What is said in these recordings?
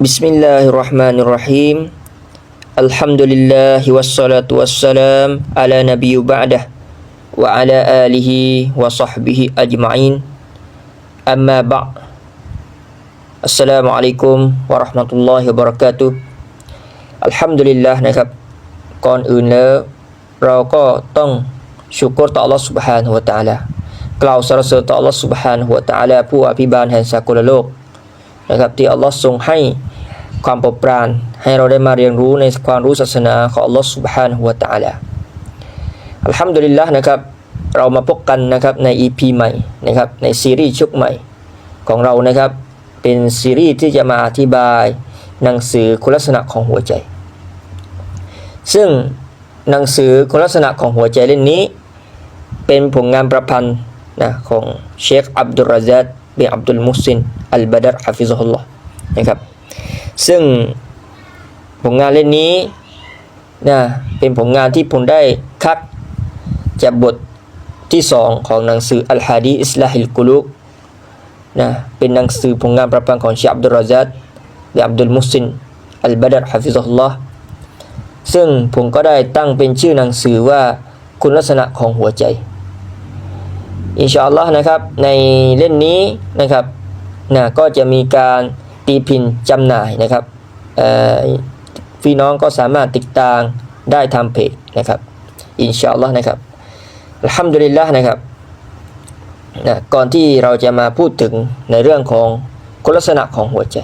بسم الله الرحمن الرحيم الحمد لله والصلاة والسلام على نبي بعده وعلى آله وصحبه أجمعين أما بعد السلام عليكم ورحمة الله وبركاته الحمد لله نحب كون أن روكا تن شكر الله سبحانه وتعالى كلاو سرسل تعالى سبحانه وتعالى في بانهن سكول นะครับที่อัลลอฮ์ทรงให้ความโปรดปราน ให้เราได้มาเรียนรู้ในความรู้ศาสนาของอัลลอฮ์ سبحانه และ تعالى อัลฮัมดุลิลละนะครับ เรามาพบกันนะครับใน EP ใหม่นะครับในซีรีส์ชุดใหม่ของเรานะครับ เป็นซีรีส์ที่จะมาอธิบายหนังสือคุณลักษณะของหัวใจ ซึ่งหนังสือคุณลักษณะของหัวใจเล่มนี้ เป็นผลงานประพันธ์นะของเชคอับดุลราซัดบินอับดุลมุสซิน อัลบาดัรฮะฟิซุฮุลลอฮ์นะครับ ซึ่งผลงานเล่มนี้นะเป็นผลงานที่ผมได้คัดจากบทที่สองของหนังสืออัลฮะดีอิสลาฮิลกุลูนะเป็นหนังสือผลงานประพันธ์ของชคอับดุลราซัดบินอับดุลมุสซินอัลบาดัรฮะฟิซุฮุลลอฮ์ซึ่งผมก็ได้ตั้งเป็นชื่อหนังสือว่าคุณลักษณะของหัวใจ อินชาอัลลอฮ์นะครับ ในเล่มนี้นะครับ นะก็จะมีการตีพิมพ์จำหน่ายนะครับพี่น้องก็สามารถติดตามได้ทางเพจนะครับ อินชาอัลลอฮ์นะครับอัลฮัมดุลิลละนะครับนะก่อนที่เราจะมาพูดถึงในเรื่องของคุณลักษณะของหัวใจ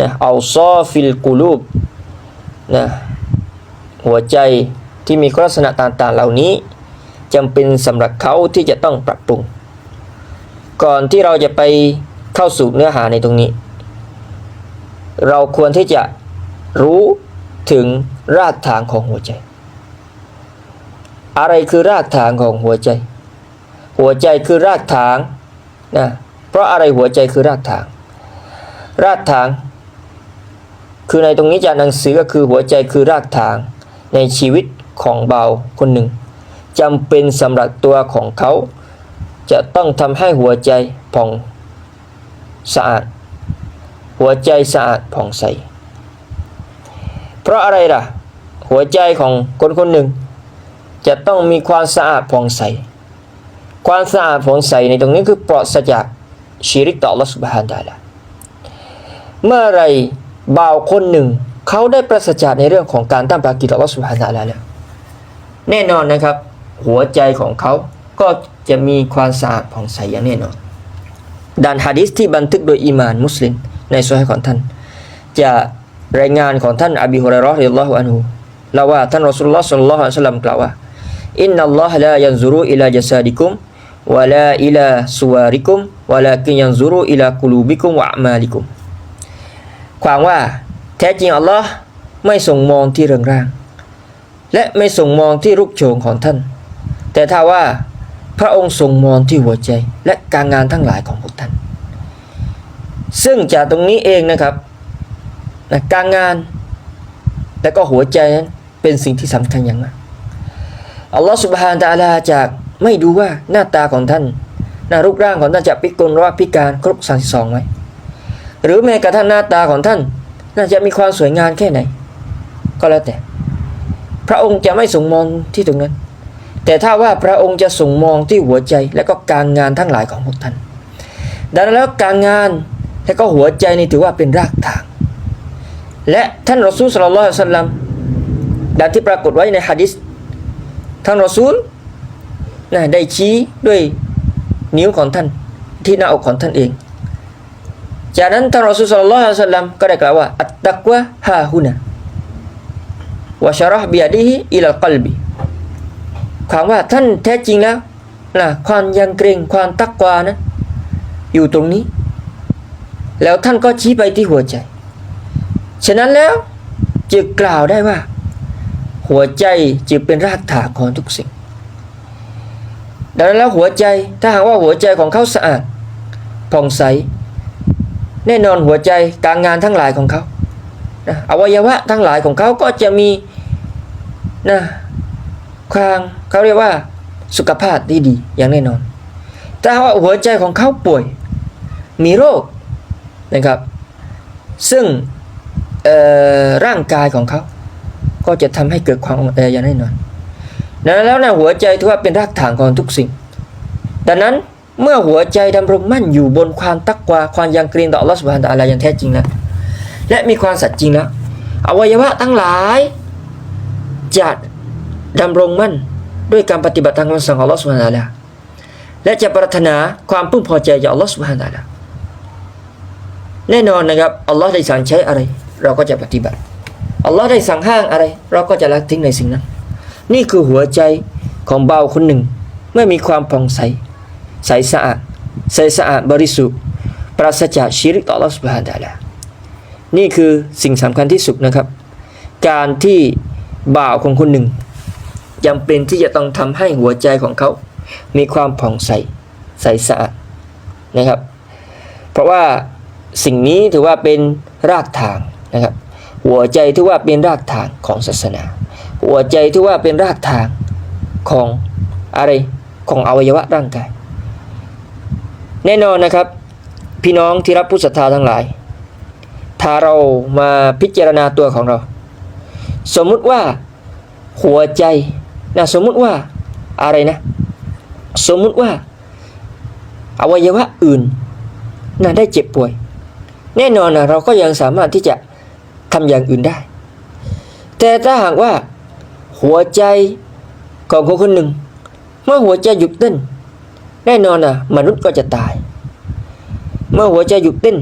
นะเอาซอฟิลกูลูบนะหัวใจที่มีคุณลักษณะต่างๆ เหล่านี้จำเป็นสำหรับเขาที่จะต้องปรับปรุง ก่อนที่เราจะไป เข้าสู่เนื้อหาในตรงนี้ เราควรที่จะรู้ถึงรากฐานของหัวใจ อะไรคือรากฐานของหัวใจ หัวใจคือรากฐานนะเพราะอะไรหัวใจคือรากฐานรากฐานคือในตรงนี้จากหนังสือก็คือหัวใจคือรากฐานในชีวิตของเบาคนหนึ่งจำเป็นสำหรับตัวของเขา จะต้องทำให้หัวใจผ่อง สะอาด หัวใจสะอาดผ่องใส เพราะอะไรล่ะ หัวใจของคนคนหนึ่ง จะต้องมีความสะอาดผ่องใส ความสะอาดผ่องใสในตรงนี้คือปลอดจากชีริกต่อ Allah Subhanahu wa Taala เมื่อไรบ่าวคนหนึ่ง เขาได้ประสจากในเรื่องของการตั้งปากีต่อ Allah Subhanahu wa Taala แล้วแน่นอนนะครับ หัวใจของเขาก็จะมีความสะอาดผ่องใสอย่างแน่นอน ดันฮะดิษที่บันทึกโดยอิมานมุสลิมในโซฮีของท่าน จะรายงานของท่านอบีฮุไรเราะห์ริลลอฮุอันฮุเล่าว่าท่านรอสุลลอฮ์ศ็อลลัลลอฮุอะลัยฮิวะซัลลัมกล่าวว่าอินนัลลอฮะลายันซุรุอิลาจัซาดิกุมวะลาอิลาสุวาริกุมวะลากินยันซุรุอิลากุลูบิกุมวะอะมาลิกุมความว่าแท้จริงอัลลอฮ์ไม่ทรงมองที่เรืองร่าง และไม่ทรงมองที่รูปโฉมของท่าน แต่ถ้าว่า พระองค์ทรงมองที่หัวใจและการงานทั้งหลายของพวกท่าน ซึ่งจากตรงนี้เองนะครับนะการงานและก็หัวใจนั้นเป็นสิ่งที่สำคัญอย่างมากอัลลอฮฺสุบฮานตะอาลาจากไม่ดูว่าหน้าตาของท่านหน้ารูปร่างของท่านจะพิกลหรือว่าพิการครบ32ไหมหรือแม้กระทั่งหน้าตาของท่าน น่าจะมีความสวยงามแค่ไหน ก็แล้วแต่ พระองค์จะไม่ส่งมองที่ตรงนั้น แต่ถ้าว่าพระองค์จะส่งมองที่หัวใจและก็การงานทั้งหลายของพวกท่าน ดังนั้นแล้วการงานและก็หัวใจนี่ถือว่าเป็นรากฐาน และท่านรอซูลสลลัลลอฮุอะลัยฮิวะสัลลัมดังที่ปรากฏไว้ในฮะดิษท่านรอซูลนะได้ชี้ด้วยนิ้วของท่านที่หน้าอกของท่านเอง จากนั้นท่านรอซูลสลลัลลอฮุอะลัยฮิวะสัลลัมก็ได้กล่าวว่าอัตตักวะฮาฮุนะวะชะรอฮบิยะดิฮิอิลัลกัลบิ ความว่าท่านแท้จริงแล้วนะความยังเกรงความตักกวานะอยู่ตรงนี้ แล้วท่านก็ชี้ไปที่หัวใจ ฉะนั้นแล้วจึงกล่าวได้ว่า หัวใจจึงเป็นรากฐานของทุกสิ่ง ดังนั้นแล้วหัวใจถ้าหากว่าหัวใจของเขาสะอาดผ่องใส แน่นอนหัวใจการงานทั้งหลายของเขานะอวัยวะทั้งหลายของเขาก็จะมีนะ คามเขาเรียกว่าสุขภาพที่ดีอย่างแน่นอน แต่ว่าหัวใจของเขาป่วย มีโรคนะครับ ซึ่งร่างกายของเขา ก็จะทำให้เกิดความอ่อนแออย่างแน่นอนดังนั้นแล้วนะหัวใจถือว่าเป็นรากฐานของทุกสิ่ง ดังนั้นเมื่อหัวใจดำรงมั่นอยู่บนความตักวาความยังเกรงต่ออัลลอฮฺสุบฮานตะอาลาอย่างแท้จริงแล้วและมีความสัตย์จริงแล้วอวัยวะทั้งหลายจะ ดำรงมั่นด้วยการปฏิบัติตามคำสั่งของอัลลอฮฺสุบฮานะลาและจะปรารถนาความพึงพอใจจากอัลลอฮฺสุบฮานะลาแน่นอนนะครับอัลลอฮ์ได้สั่งใช้อะไร เราก็จะปฏิบัติอัลลอฮ์ได้สั่งห้างอะไร เราก็จะละทิ้งในสิ่งนั้น นี่คือหัวใจของเบาวคนหนึ่ง เมื่อมีความผ่องใส ใสสะอาดใสสะอาดบริสุทธิ์ ปราศจากชิริกต่อ Allah Subhanahu Wa Taala นี่คือสิ่งสำคัญที่สุดนะครับ การที่บ่าวของคนหนึ่ง จำเป็นที่จะต้องทำให้หัวใจของเขา มีความผ่องใส ใสสะอาดนะครับ เพราะว่าสิ่งนี้ถือว่าเป็นรากฐานนะครับ หัวใจถือว่าเป็นรากฐานของศาสนา หัวใจถือว่าเป็นรากฐานของอะไรของอวัยวะร่างกาย แน่นอนนะครับ พี่น้องที่รับผู้ศรัทธาทั้งหลาย ถ้าเรามาพิจารณาตัวของเรา สมมุติว่าหัวใจ นะสมมุติว่าอะไรนะ สมมุติว่า อวัยวะอื่นนะได้เจ็บป่วย แน่นอนนะเราก็ยังสามารถที่จะทำอย่างอื่นได้ แต่ถ้าหากว่า หัวใจของคนคนหนึ่ง เมื่อหัวใจหยุดเต้น แน่นอนนะมนุษย์ก็จะตาย เมื่อหัวใจหยุดเต้น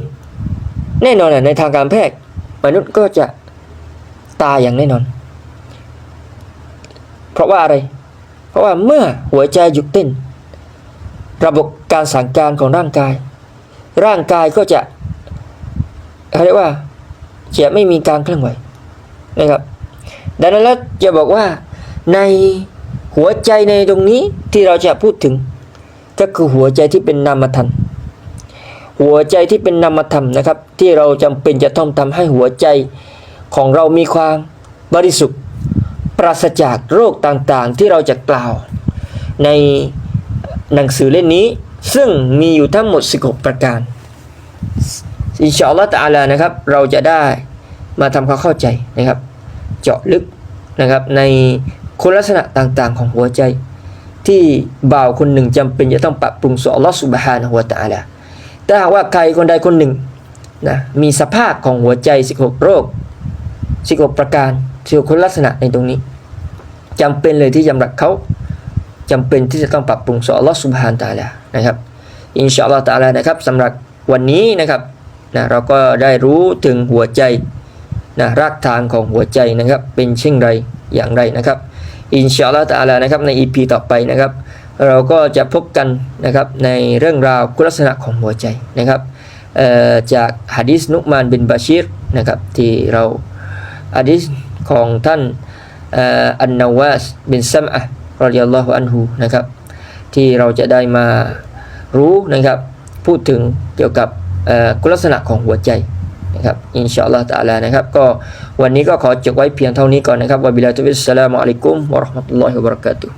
แน่นอนนะในทางการแพทย์มนุษย์ก็จะตายอย่างแน่นอน ราะว่าอะไร เพราะว่าเมื่อหัวใจหยุดเต้น ระบบการสั่งการของร่างกาย ร่างกายก็จะเรียกว่าจะไม่มีการเคลื่อนไหวนะครับดังนั้นแล้วจะบอกว่าในหัวใจในตรงนี้ที่เราจะพูดถึง ก็คือหัวใจที่เป็นนามธรรมหัวใจที่เป็นนามธรรมนะครับ ที่เราจำเป็นจะต้องทำให้หัวใจของเรามีความบริสุทธิ์ ปราศจากโรคต่างๆ ที่เราจะกล่าว ในหนังสือเล่มนี้ ซึ่งมีอยู่ทั้งหมด 16 ประการ อินชาอัลลอฮฺตะอาลานะครับ เราจะได้มาทำความเข้าใจนะครับ เจาะลึกนะครับในคุณลักษณะต่างๆ ของหัวใจ ที่บ่าวคนหนึ่งจำเป็นจะต้องปรับปรุงสอัลลอฮฺสุบฮานะฮูวตะอาลาถ้าหากว่าใครคนใดคนหนึ่งนะมีสภาพของหัวใจ 16 โรค 16 ประการ16คุณลักษณะในตรงนี้ จำเป็นเลยที่สำรับเขาจำเป็นที่จะต้องปรับปรุงสอัลอสุบฮานตาลานะครับ อินชาอัลลอฮฺตอาลานะครับสำหรับวันนี้นะครับนะเราก็ได้รู้ถึงหัวใจนะรากฐานของหัวใจนะครับ เป็นเช่นไรอย่างไรนะครับ อินชาอัลลอฮฺตอาลานะครับใน EP ต่อไปนะครับ เราก็จะพบกันนะครับในเรื่องราวคุณลักษณะของหัวใจนะครับเอ่อจากฮะดิษนุกมานบินบาชิรนะครับที่เราฮะดิษของท่าน อันนาวาสบินซัมอะรอดิยัลลอฮุอันฮูนะครับ ที่เราจะได้มารู้นะครับ พูดถึงเกี่ยวกับคุณลักษณะของหัวใจนะครับอินชาอัลลอฮฺตะอาลานะครับ ก็วันนี้ก็ขอจบไว้เพียงเท่านี้ก่อนนะครับวะบิลาตุวิสสลามุอะลัยกุมวะราะห์มะตุลลอฮิวะบะเราะกาตุฮ์